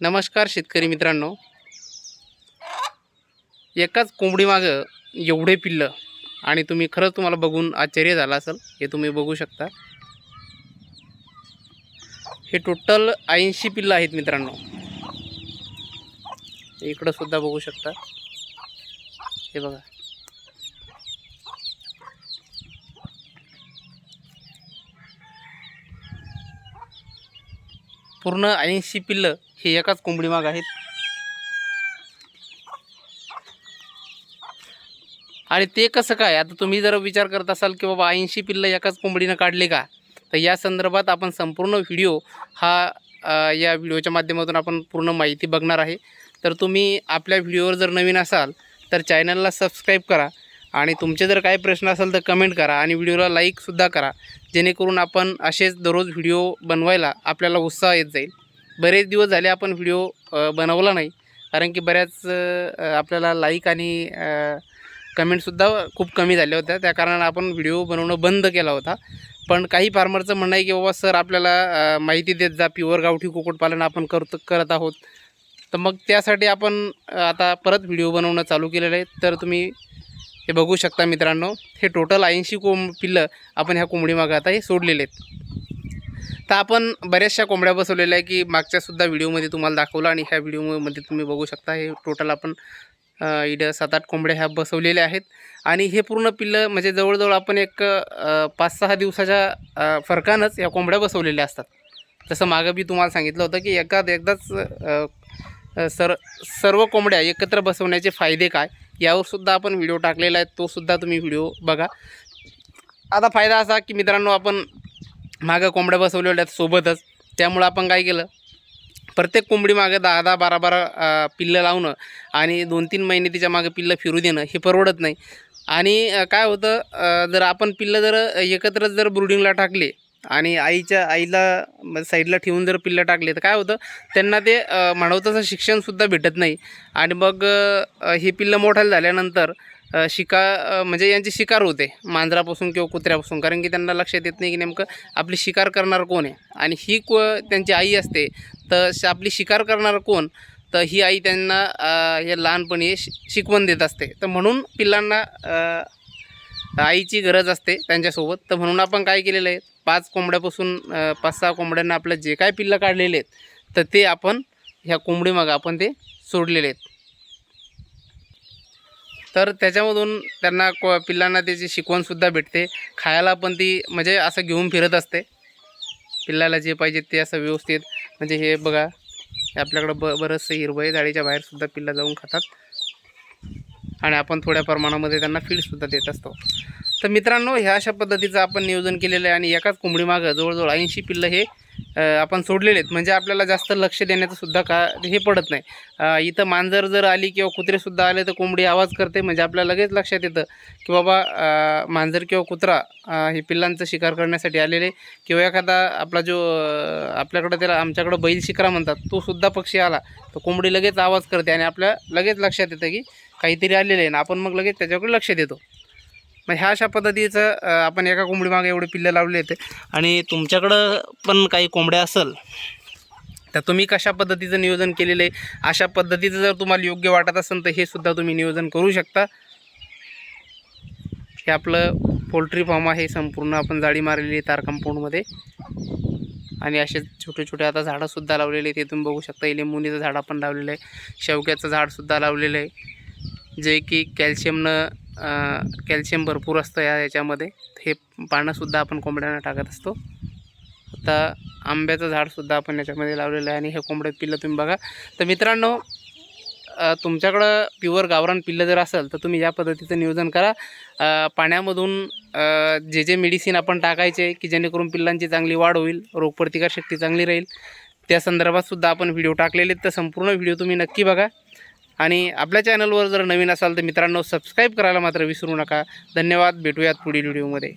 नमस्कार शेतकरी मित्रांनो. एकाच कोंबडीमागं एवढे पिल्लं आणि तुम्ही खरंच तुम्हाला बघून आश्चर्य झालं असेल हे तुम्ही बघू शकता. हे टोटल ऐंशी पिल्लं आहेत मित्रांनो. इकडंसुद्धा बघू शकता. हे बघा. पूर्ण ऐंशी पिल्लं हे एकाच कोंबडीमाग आहेत. आणि ते कसं काय? आता तुम्ही जर विचार करत असाल की बाबा ऐंशी पिल्लं एकाच कोंबडीनं काढले का? तर या संदर्भात आपण संपूर्ण व्हिडिओ हा या व्हिडिओच्या माध्यमातून आपण पूर्ण माहिती बघणार आहे. तर तुम्ही आपल्या व्हिडिओवर जर नवीन असाल तर चॅनलला सबस्क्राईब करा. आणि तुमचे जर काही प्रश्न असेल तर कमेंट करा आणि व्हिडिओला लाईकसुद्धा करा. जेणेकरून आपण असेच दररोज व्हिडिओ बनवायला आपल्याला उत्साह येत जाईल. बरेच दिवस झाले आपण व्हिडिओ बनवला नाही. कारण की बऱ्याच आपल्याला लाईक आणि कमेंटसुद्धा खूप कमी झाल्या होत्या. त्या कारणानं आपण व्हिडिओ बनवणं बंद केला होता. पण काही फार्मरचं म्हणणं आहे की बाबा सर आपल्याला माहिती देत जा. प्युअर गावठी कुक्कुटपालन आपण करत करत आहोत. तर मग त्यासाठी आपण आता परत व्हिडिओ बनवणं चालू केलेलं आहे. तर तुम्ही हे बघू शकता मित्रांनो हे टोटल ऐंशी कोंब पिल्लं आपण ह्या कोंबडीमागं आता हे सोडलेले आहेत तर आपण बऱ्याचशा कोंबड्या बसवलेल्या आहे की मागच्यासुद्धा व्हिडिओमध्ये तुम्हाला दाखवलं आणि ह्या व्हिडिओमध्ये तुम्ही बघू शकता हे टोटल आपण इड सात आठ कोंबड्या ह्या बसवलेल्या आहेत. आणि हे पूर्ण पिल्लं म्हणजे जवळजवळ आपण एक पाच सहा दिवसाच्या फरकानंच ह्या कोंबड्या बसवलेल्या असतात. जसं मागं बी तुम्हाला सांगितलं होतं की एखाद एकदाच सर सर्व कोंबड्या एकत्र बसवण्याचे फायदे काय? यावर सुद्धा आपण व्हिडिओ टाकलेला आहे तो सुद्धा तुम्ही व्हिडिओ बघा. आता फायदा असा की मित्रांनो आपण मागं कोंबड्या बसवलेल्या आहेत सोबतच. त्यामुळं आपण काय केलं प्रत्येक कोंबडी मागं दहा दहा बारा बारा पिल्लं लावणं आणि दोन तीन महिने तिच्या मागं पिल्लं फिरू देणं हे परवडत नाही. आणि काय होतं जर आपण पिल्लं जर एकत्रच जर ब्रुडिंगला टाकले आणि आईच्या आईला म- साईडला ठेवून जर पिल्लं टाकले तर काय होतं? त्यांना ते अ, शिक्षणसुद्धा भेटत नाही. आणि मग ही हे पिल्लं मोठाले झाल्यानंतर शिका म्हणजे यांची शिकार होते मांजरापासून किंवा कुत्र्यापासून. कारण की त्यांना लक्षात येत नाही की नेमकं आपली शिकार करणार कोण आहे. आणि ही को त्यांची आई असते तर श- आपली शिकार करणार कोण? तर ही आई त्यांना हे लहानपणी शिकवण देत असते. तर म्हणून पिल्लांना आईची गरज असते त्यांच्यासोबत. तर म्हणून आपण काय केलेलं आहे पाच कोंबड्यापासून पाच सहा कोंबड्यांना आपलं जे काय पिल्लं काढलेले आहेत तर ते आपण ह्या कोंबडी मग आपण ते सोडलेले आहेत. तर त्याच्यामधून त्यांना को पिल्लांना त्याची शिकवणसुद्धा भेटते. खायला पण ती म्हणजे असं घेऊन फिरत असते. पिल्लाला जे पाहिजे ते असं व्यवस्थित म्हणजे हे बघा आपल्याकडं ब बरंचसं हिरवं आहे जाळीच्या बाहेरसुद्धा पिल्ला जाऊन खातात. आणि आपण थोड्या प्रमाणामध्ये त्यांना फीडसुद्धा देत असतो. तर मित्रांनो ह्या अशा पद्धतीचं आपण नियोजन केलेलं आहे आणि एकाच कोंबडीमागं जवळजवळ ऐंशी पिल्लं हे आपण सोडलेले आहेत. म्हणजे आपल्याला जास्त लक्ष देण्याचं सुद्धा का हे पडत नाही. इथं मांजर जर आली किंवा कुत्रेसुद्धा आले तर कोंबडी आवाज करते. म्हणजे आपल्याला लगेच लक्षात येतं की बाबा मांजर किंवा कुत्रा हे पिल्लांचं शिकार करण्यासाठी आलेले किंवा एखादा आपला जो आपल्याकडं त्याला आमच्याकडं बैल शिकरा म्हणतात तो सुद्धा पक्षी आला तर कोंबडी लगेच आवाज करते आणि आपल्या लगेच लक्षात येतं की काहीतरी आलेलं आहे आणि आपण मग लगेच त्याच्याकडे लक्ष देतो. मग ह्या अशा पद्धतीचं आपण एका कोंबडीमागे एवढे पिल्लं लावले होते. आणि तुमच्याकडं पण काही कोंबड्या असेल तर तुम्ही कशा पद्धतीचं नियोजन केलेलं आहे? अशा पद्धतीचं जर तुम्हाला योग्य वाटत असेल तर हे सुद्धा तुम्ही नियोजन करू शकता. हे आपलं पोल्ट्री फार्म आहे संपूर्ण आपण जाळी मारलेली आहे तार कंपाऊंडमध्ये. आणि असे छोटे छोटे आता झाडंसुद्धा लावलेले आहेत ते तुम्ही बघू शकता. हे झाड आपण लावलेलं आहे. शेवग्याचं झाडसुद्धा लावलेलं आहे. जे की कॅल्शियमनं कॅल्शियम भरपूर असतं या याच्यामध्ये. हे पानंसुद्धा आपण कोंबड्यांना टाकत असतो. आता आंब्याचं झाडसुद्धा आपण याच्यामध्ये लावलेलं आहे आणि हे कोंबडे पिल्लं तुम्ही बघा. तर मित्रांनो तुमच्याकडं प्युअर गावरान पिल्लं जर असेल तर तुम्ही या पद्धतीचं नियोजन करा. पाण्यामधून जे जे मेडिसिन आपण टाकायचे की जेणेकरून पिल्लांची चांगली वाढ होईल रोगप्रतिकारशक्ती चांगली राहील त्या संदर्भातसुद्धा आपण व्हिडिओ टाकलेले आहेत. तर संपूर्ण व्हिडिओ तुम्ही नक्की बघा. आणि आपल्या चॅनलवर जर नवीन असाल तर मित्रांनो सबस्क्राईब करायला मात्र विसरू नका. धन्यवाद. भेटूयात पुढील व्हिडिओमध्ये.